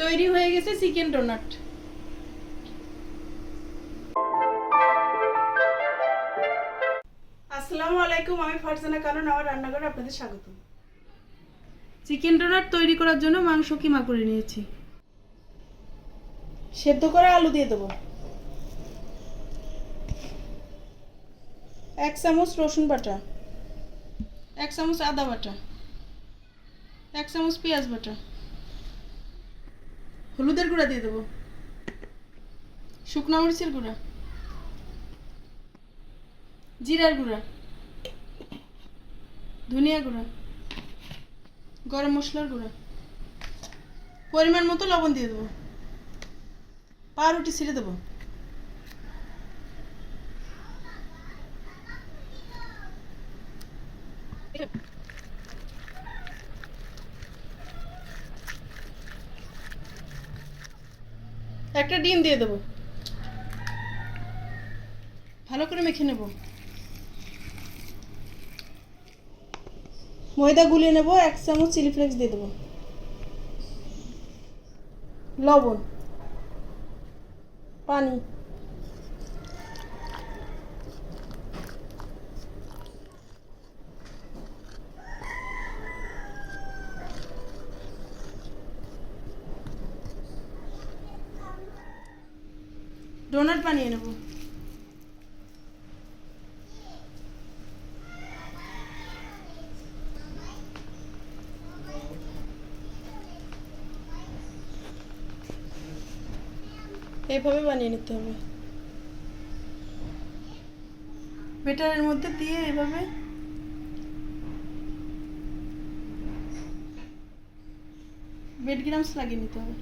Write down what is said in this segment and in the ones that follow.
তৈরি হয়ে গেছে চিকেন ডোনাট। আসসালামু আলাইকুম আমি ফারজানা কারণ আমার রান্নাঘরে আপনাদের স্বাগত চিকেন ডোনাট তৈরি করার জন্য মাংস কিমা করে নিয়েছি। সেদ্ধ করা আলু দিয়ে দেবো। এক চামচ রসুন বাটা। এক চামচ আদা বাটা। এক চামচ পেঁয়াজ বাটা। হলুদের গুঁড়া দিয়ে দেবো। শুকনো মরিচের গুঁড়া। জিরার গুঁড়া। ধনিয়া গুঁড়া। গরম মশলার গুঁড়া। পরিমাণ মতো লবণ দিয়ে দেবো। পাউরুটি ছিঁড়ে দেবো। একটা ডিম দিয়ে দেবো। ভালো করে মেখে নেব। ময়দা গুলিয়ে নেব, এক চামচ চিলি ফ্লেক্স দিয়ে দেবো। লবণ। পানি। ডোনাট বানিয়ে নেব। এইভাবে বানিয়ে নিতে হবে। বেটারের মধ্যে দিয়ে এভাবে বেড গ্রামস লাগিয়ে নিতে হবে।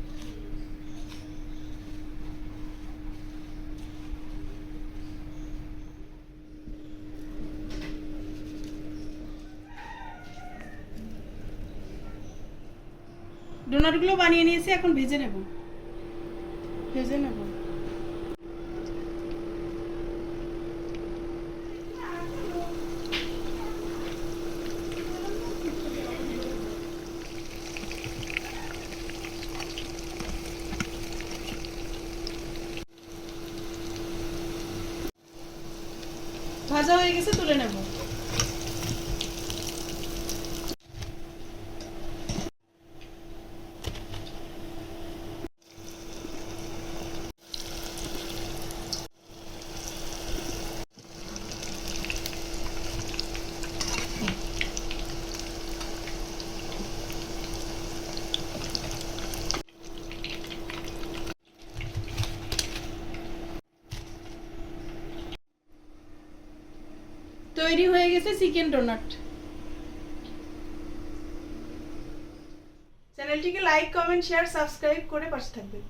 ডোনাটগুলো বানিয়ে নিয়েছি এখন ভেজে নেব। ভেজে নেব। ভাজা হয়ে গেছে তুলে নেব। তৈরি হয়ে গেছে চিকেন ডোনাট। চ্যানেলটিকে লাইক কমেন্ট শেয়ার সাবস্ক্রাইব করে পাশে থাকবেন।